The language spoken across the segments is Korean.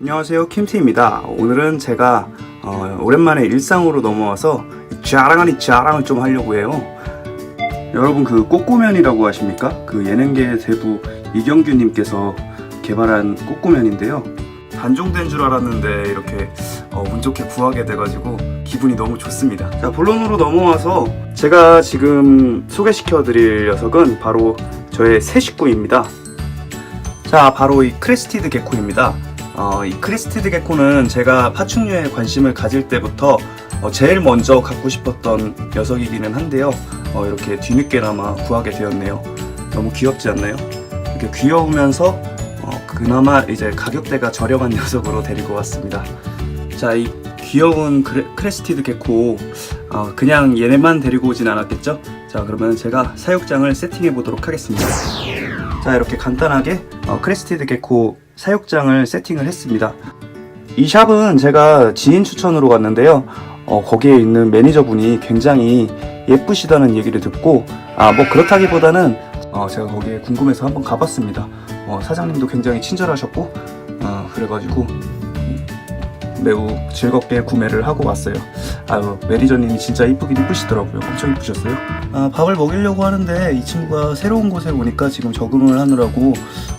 안녕하세요 킴티입니다. 오늘은 제가 어, 오랜만에 일상으로 넘어와서 자랑 아니 자랑을 좀 하려고 해요. 여러분 그 꼬꼬면이라고 아십니까? 그 예능계 대부 이경규님께서 개발한 꼬꼬면인데요. 단종된 줄 알았는데 이렇게 어, 운 좋게 구하게 돼가지고 기분이 너무 좋습니다. 자 본론으로 넘어와서 제가 지금 소개시켜 드릴 녀석은 바로 저의 새 식구입니다. 자 바로 이 크레스티드 개코입니다 어, 이 크리스티드 개코는 제가 파충류에 관심을 가질 때부터 어, 제일 먼저 갖고 싶었던 녀석이기는 한데요. 어, 이렇게 뒤늦게나마 구하게 되었네요. 너무 귀엽지 않나요? 이렇게 귀여우면서 어, 그나마 이제 가격대가 저렴한 녀석으로 데리고 왔습니다. 자, 이 귀여운 크레, 크레스티드 개코 어, 그냥 얘네만 데리고 오진 않았겠죠? 자, 그러면 제가 사육장을 세팅해 보도록 하겠습니다. 자, 이렇게 간단하게 어, 크레스티드 개코 사육장을 세팅을 했습니다. 이 샵은 제가 지인 추천으로 갔는데요. 어, 거기에 있는 매니저분이 굉장히 예쁘시다는 얘기를 듣고, 아, 뭐 그렇다기보다는 어, 제가 거기에 궁금해서 한번 가봤습니다. 어, 사장님도 굉장히 친절하셨고, 어, 그래가지고 매우 즐겁게 구매를 하고 왔어요. 아유, 매니저님이 진짜 이쁘긴 이쁘시더라고요. 엄청 이쁘셨어요. 아, 밥을 먹이려고 하는데 이 친구가 새로운 곳에 오니까 지금 적응을 하느라고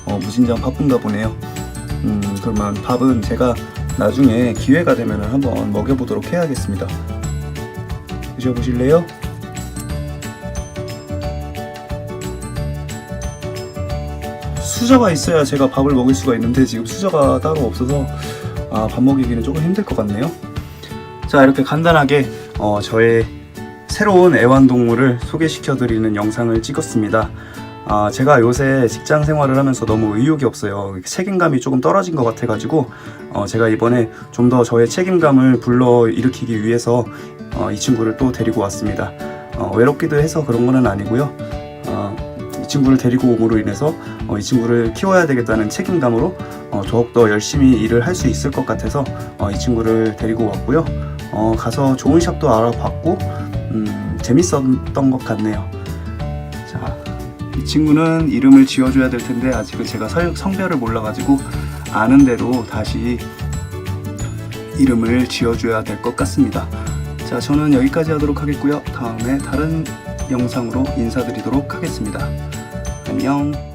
어, 무진장 바쁜가 보네요. 음, 그러면 밥은 제가 나중에 기회가 되면 한번 먹여보도록 해야겠습니다. 드셔보실래요? 수저가 있어야 제가 밥을 먹일 수가 있는데 지금 수저가 따로 없어서 아, 밥 먹이기는 조금 힘들 것 같네요. 자 이렇게 간단하게 어, 저의 새로운 애완동물을 소개시켜드리는 영상을 찍었습니다. 아, 제가 요새 직장 생활을 하면서 너무 의욕이 없어요. 책임감이 조금 떨어진 것 같아가지고, 어, 제가 이번에 좀 더 저의 책임감을 불러 일으키기 위해서 어, 이 친구를 또 데리고 왔습니다. 어, 외롭기도 해서 그런 거는 아니고요. 어, 이 친구를 데리고 옴으로 인해서 어, 이 친구를 키워야 되겠다는 책임감으로 어, 더욱더 열심히 일을 할 수 있을 것 같아서 어, 이 친구를 데리고 왔고요. 어, 가서 좋은 샵도 알아봤고, 음, 재밌었던 것 같네요. 자, 이 친구는 이름을 지어줘야 될 텐데 아직은 제가 설- 성별을 몰라가지고 아는 대로 다시 이름을 지어줘야 될 것 같습니다. 자, 저는 여기까지 하도록 하겠고요. 다음에 다른 영상으로 인사드리도록 하겠습니다. 안녕.